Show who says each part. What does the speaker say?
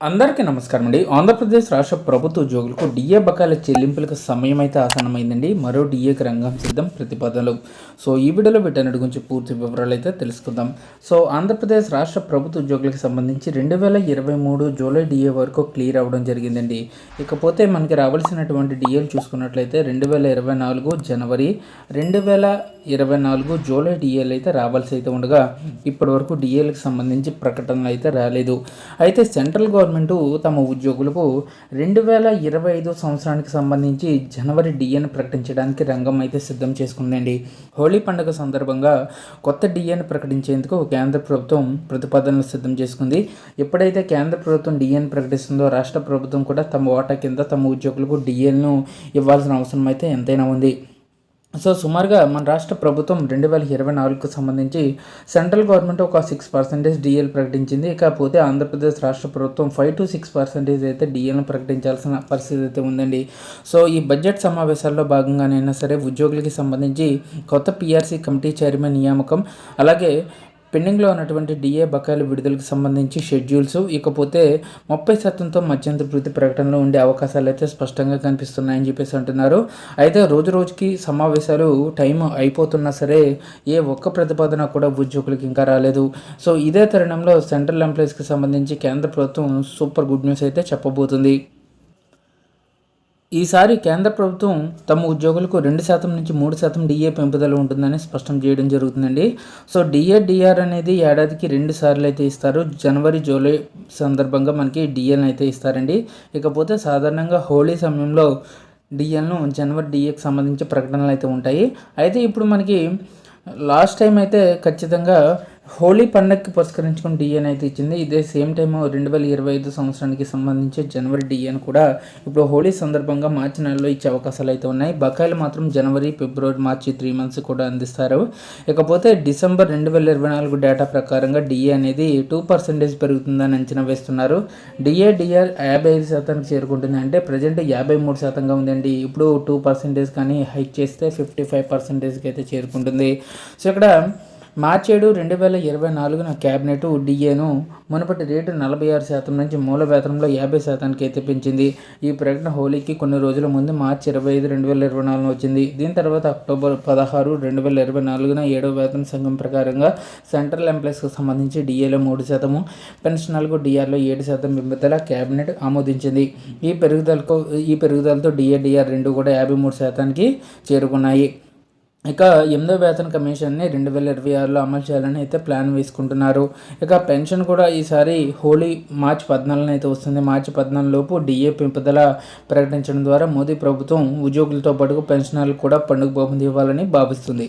Speaker 1: అందరికీ నమస్కారం అండి. ఆంధ్రప్రదేశ్ రాష్ట్ర ప్రభుత్వ ఉద్యోగులకు డిఏ బకాయిల చెల్లింపులకు సమయం అయితే ఆసన్నమైందండి. మరో డిఏకి రంగం సిద్ధం ప్రతిపాదనలు. సో ఈ వీడియోలో వీటన్నిటి గురించి పూర్తి వివరాలు అయితే తెలుసుకుందాం. సో ఆంధ్రప్రదేశ్ రాష్ట్ర ప్రభుత్వ ఉద్యోగులకు సంబంధించి రెండు వేల ఇరవై మూడు జూలై డిఏ వరకు క్లియర్ అవ్వడం జరిగిందండి. ఇకపోతే మనకి రావాల్సినటువంటి డిఏలు చూసుకున్నట్లయితే రెండు వేల ఇరవై నాలుగు జనవరి రెండు వేల ఇరవై నాలుగు జూలై డిఏలు అయితే రావాల్సి అయితే ఉండగా ఇప్పటి వరకు డిఏలకు సంబంధించి ప్రకటనలు అయితే రాలేదు. అయితే సెంట్రల్ గవర్నమెంట్ తమ ఉద్యోగులకు రెండు వేల ఇరవై ఐదు సంవత్సరానికి సంబంధించి జనవరి డిఏను ప్రకటించడానికి రంగం అయితే సిద్ధం చేసుకుందండి. హోలీ పండుగ సందర్భంగా కొత్త డిఏను ప్రకటించేందుకు కేంద్ర ప్రభుత్వం ప్రతిపాదనలు సిద్ధం చేసుకుంది. ఎప్పుడైతే కేంద్ర ప్రభుత్వం డిఏను ప్రకటిస్తుందో రాష్ట్ర ప్రభుత్వం కూడా తమ వాటా కింద తమ ఉద్యోగులకు డిఏలను ఇవ్వాల్సిన అవసరం అయితే ఎంతైనా ఉంది. సో సుమారుగా మన రాష్ట్ర ప్రభుత్వం రెండు వేల ఇరవై నాలుగుకు సంబంధించి సెంట్రల్ గవర్నమెంట్ ఒక సిక్స్ పర్సెంటేజ్ డిఎల్ ప్రకటించింది. ఇకపోతే ఆంధ్రప్రదేశ్ రాష్ట్ర ప్రభుత్వం ఫైవ్ టు సిక్స్ పర్సెంటేజ్ అయితే డిఎల్ను ప్రకటించాల్సిన పరిస్థితి అయితే ఉందండి. సో ఈ బడ్జెట్ సమావేశాల్లో భాగంగానైనా సరే ఉద్యోగులకి సంబంధించి కొత్త పిఆర్సీ కమిటీ చైర్మన్ నియామకం అలాగే పెండింగ్లో ఉన్నటువంటి డిఏ బకాయిల విడుదలకు సంబంధించి షెడ్యూల్స్ ఇకపోతే ముప్పై శాతంతో మధ్యంతర వృద్ధి ప్రకటనలో ఉండే అవకాశాలు అయితే స్పష్టంగా కనిపిస్తున్నాయని చెప్పేసి అంటున్నారు. అయితే రోజు రోజుకి సమావేశాలు టైం అయిపోతున్నా సరే ఏ ఒక్క ప్రతిపాదన కూడా ఉద్యోగులకు ఇంకా రాలేదు. సో ఇదే తరుణంలో సెంట్రల్ ఎంప్లాయీస్కి సంబంధించి కేంద్ర ప్రభుత్వం సూపర్ గుడ్ న్యూస్ అయితే చెప్పబోతుంది. ఈసారి కేంద్ర ప్రభుత్వం తమ ఉద్యోగులకు రెండు శాతం నుంచి మూడు శాతం డిఏ పెంపుదల ఉంటుందని స్పష్టం చేయడం జరుగుతుందండి. సో డిఏ డిఆర్ అనేది ఏడాదికి రెండు సార్లు అయితే ఇస్తారు. జనవరి జూలై సందర్భంగా మనకి డిఎల్ని అయితే ఇస్తారండి. ఇకపోతే సాధారణంగా హోలీ సమయంలో డిఎల్ను జనవరి డిఏకి సంబంధించి ప్రకటనలు అయితే ఉంటాయి. అయితే ఇప్పుడు మనకి లాస్ట్ టైం అయితే ఖచ్చితంగా హోలీ పండగకి పురస్కరించుకుని డిఎన్ అయితే ఇచ్చింది. ఇదే సేమ్ టైం రెండు వేల ఇరవై ఐదు సంవత్సరానికి సంబంధించి జనవరి డిఎన్ కూడా ఇప్పుడు హోలీ సందర్భంగా మార్చి నెలలో ఇచ్చే అవకాశాలు అయితే ఉన్నాయి. బకాయిలు మాత్రం జనవరి ఫిబ్రవరి మార్చి త్రీ మంత్స్ కూడా అందిస్తారు. ఇకపోతే డిసెంబర్ రెండు వేల ఇరవై నాలుగు డేటా ప్రకారంగా డిఏ అనేది టూ పర్సెంటేజ్ పెరుగుతుందని అంచనా వేస్తున్నారు. డిఏ డిఆర్ యాభై ఐదు శాతానికి చేరుకుంటుంది. అంటే ప్రజెంట్ యాభై మూడు శాతంగా ఉందండి. ఇప్పుడు టూ పర్సెంటేజ్ కానీ హైక్ చేస్తే ఫిఫ్టీ ఫైవ్ పర్సెంటేజ్కి అయితే చేరుకుంటుంది. సో ఇక్కడ మార్చి ఏడు రెండు వేల ఇరవై నాలుగున క్యాబినెట్ డిఏను మునుపటి రేటు నలభై ఆరు శాతం నుంచి మూల వేతనంలో యాభై శాతానికి అయితే పెంచింది ఈ ప్రకటన హోలీకి కొన్ని రోజుల ముందు మార్చి ఇరవై ఐదు రెండు వేల ఇరవై నాలుగున వచ్చింది. దీని తర్వాత అక్టోబర్ పదహారు రెండు వేల ఇరవై నాలుగున ఏడవ వేతన సంఘం ప్రకారంగా సెంట్రల్ ఎంప్లాయీస్కి సంబంధించి డిఏలో మూడు శాతము పెన్షనర్లకు డిఆర్లో ఏడు శాతం పెంపుదల క్యాబినెట్ ఆమోదించింది. ఈ పెరుగుదలకు ఈ పెరుగుదలతో డిఏ డిఆర్ రెండు కూడా యాభై మూడు శాతానికి చేరుకున్నాయి. ఇక ఎనిమిదో వేతన కమిషన్ని రెండు వేల ఇరవై ఆరులో అమలు చేయాలని అయితే ప్లాన్ వేసుకుంటున్నారు. ఇక పెన్షన్ కూడా ఈసారి హోలీ మార్చి పద్నాలుగున అయితే వస్తుంది. మార్చి పద్నాలుగు లోపు డిఏ పెంపుదల ప్రకటించడం ద్వారా మోదీ ప్రభుత్వం ఉద్యోగులతో పాటు పెన్షనర్లు కూడా పండుగ బహుమతి ఇవ్వాలని భావిస్తుంది.